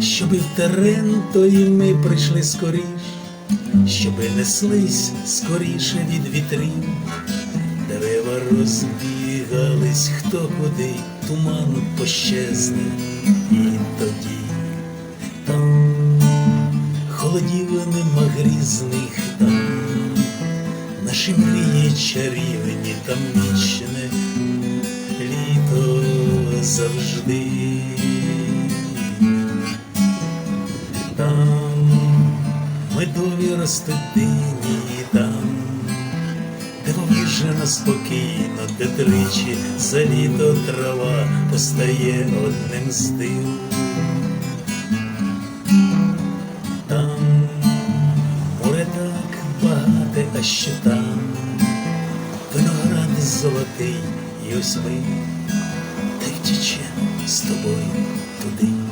щоби в Теренто і ми прийшли скоріш, щоби неслись скоріше від вітрів, дерева розбігались хто куди, туман пощезне, і тоді там холодів нема грізних там, наші мрії чарівні там вічне літо завжди. Медові ростуть дині там, де вовіжена спокійно, де тричі за літо трава постає одним з див. Там море так багате, а ще там виноград золотий, і ось ми так тічемо з тобою туди.